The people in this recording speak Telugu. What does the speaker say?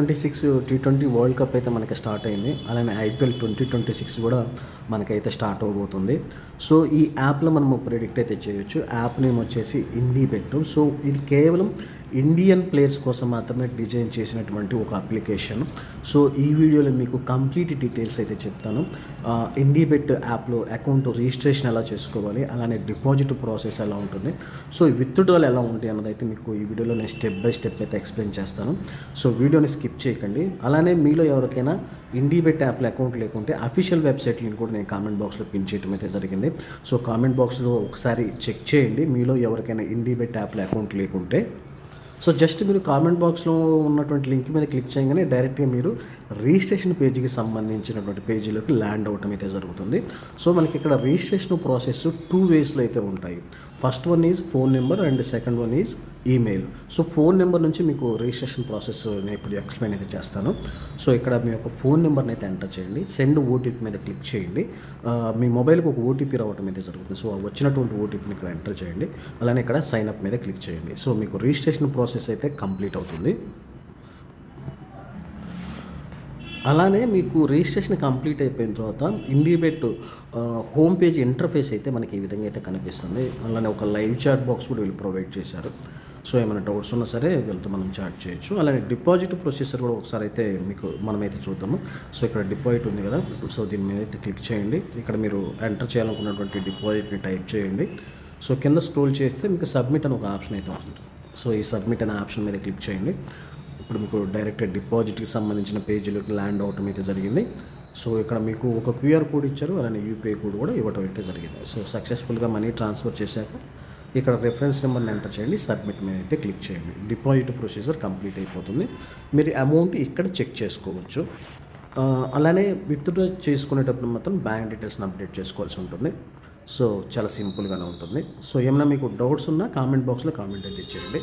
Twenty six T twenty world cup అయితే మనకి స్టార్ట్ అయింది. అలానే ఐపీఎల్ ట్వంటీ ట్వంటీ సిక్స్ కూడా మనకైతే స్టార్ట్ అవబోతుంది. సో ఈ యాప్లో మనము ప్రిడిక్ట్ అయితే చేయొచ్చు. యాప్ నేమ్ వచ్చేసి ఇండీ బెట్ సో ఇది కేవలం ఇండియన్ ప్లేయర్స్ కోసం మాత్రమే డిజైన్ చేసినటువంటి ఒక అప్లికేషన్ సో ఈ వీడియోలో మీకు కంప్లీట్ డీటెయిల్స్ అయితే చెప్తాను. ఇండిబెట్ యాప్లో అకౌంట్ రిజిస్ట్రేషన్ ఎలా చేసుకోవాలి అలానే డిపాజిట్ ప్రాసెస్ ఎలా ఉంటుంది. సో విత్డ్రాల్ ఎలా ఉంటాయి అన్నది అయితే మీకు ఈ వీడియోలో నేను స్టెప్ బై స్టెప్ అయితే ఎక్స్ప్లెయిన్ చేస్తాను. సో వీడియోని స్కిప్ చేయకండి. అలానే మీలో ఎవరికైనా ఇండిబెట్ యాప్లో అకౌంట్ లేకుంటే అఫీషియల్ వెబ్సైట్ లింక్ కూడా నేను కామెంట్ బాక్స్లో పిన్ చేయడం అయితే జరిగింది. సో కామెంట్ బాక్స్లో ఒకసారి చెక్ చేయండి. మీలో ఎవరికైనా ఇండిబెట్ యాప్లో అకౌంట్ లేకుంటే సో జస్ట్ మీరు కామెంట్ బాక్స్లో ఉన్నటువంటి లింక్ మీద క్లిక్ చేయగానే డైరెక్ట్గా మీరు రిజిస్ట్రేషన్ పేజీకి సంబంధించినటువంటి పేజీలోకి ల్యాండ్ అవటం అయితే జరుగుతుంది. సో మనకి ఇక్కడ రిజిస్ట్రేషన్ ప్రాసెస్ టూ వేస్లో అయితే ఉంటాయి. First one is phone number and second one is email so phone number నుంచి మీకు రిజిస్ట్రేషన్ ప్రాసెస్ నేను ఇప్పుడు ఎక్స్ప్లెయిన్ అయితే చేస్తాను. సో ఇక్కడ మీ యొక్క ఫోన్ నెంబర్ని అయితే ఎంటర్ చేయండి. సెండ్ ఓటీపీ మీద క్లిక్ చేయండి. మీ మొబైల్కి ఒక ఓటీపీ రావటం అయితే జరుగుతుంది. సో వచ్చినటువంటి ఓటీపీని ఇక్కడ ఎంటర్ చేయండి. అలానే ఇక్కడ సైన్ అప్ మీద క్లిక్ చేయండి. సో మీకు రిజిస్ట్రేషన్ ప్రాసెస్ అయితే కంప్లీట్ అవుతుంది. అలానే మీకు రిజిస్ట్రేషన్ కంప్లీట్ అయిపోయిన తర్వాత ఇండిబెట్ హోమ్ పేజ్ ఇంటర్ఫేస్ అయితే మనకి ఈ విధంగా అయితే కనిపిస్తుంది. అలానే ఒక లైవ్ చాట్ బాక్స్ కూడా వీళ్ళు ప్రొవైడ్ చేశారు. సో ఏమైనా డౌట్స్ ఉన్నా సరే వెళ్తూ మనం చాట్ చేయొచ్చు. అలానే డిపాజిట్ ప్రొసీజర్ కూడా ఒకసారి అయితే మీకు మనమైతే చూద్దాము. సో ఇక్కడ డిపాజిట్ ఉంది కదా సో దీని మీద అయితే క్లిక్ చేయండి. ఇక్కడ మీరు ఎంటర్ చేయాలనుకున్నటువంటి డిపాజిట్ని టైప్ చేయండి. సో కింద స్క్రోల్ చేస్తే మీకు సబ్మిట్ అని ఒక ఆప్షన్ అయితే ఉంటుంది సో ఈ సబ్మిట్ అనే ఆప్షన్ మీద క్లిక్ చేయండి. ఇప్పుడు మీకు డైరెక్ట్ డిపాజిట్కి సంబంధించిన పేజీలోకి ల్యాండ్ అవటం అయితే జరిగింది. సో ఇక్కడ మీకు ఒక క్యూఆర్ కోడ్ ఇచ్చారు అలానే యూపీఐ కోడ్ కూడా ఇవ్వటం అయితే జరిగింది. సో సక్సెస్ఫుల్గా మనీ ట్రాన్స్ఫర్ చేశాక ఇక్కడ రెఫరెన్స్ నెంబర్ని ఎంటర్ చేయండి సబ్మిట్ మీద అయితే క్లిక్ చేయండి. డిపాజిట్ ప్రొసీజర్ కంప్లీట్ అయిపోతుంది. మీరు అమౌంట్ ఇక్కడ చెక్ చేసుకోవచ్చు. అలానే విత్డ్రా చేసుకునేటప్పుడు మాత్రం బ్యాంక్ డీటెయిల్స్ని అప్డేట్ చేసుకోవాల్సి ఉంటుంది. సో చాలా సింపుల్గానే ఉంటుంది. సో ఏమైనా మీకు డౌట్స్ ఉన్నా కామెంట్ బాక్స్లో కామెంట్ అయితే ఇచ్చేయండి.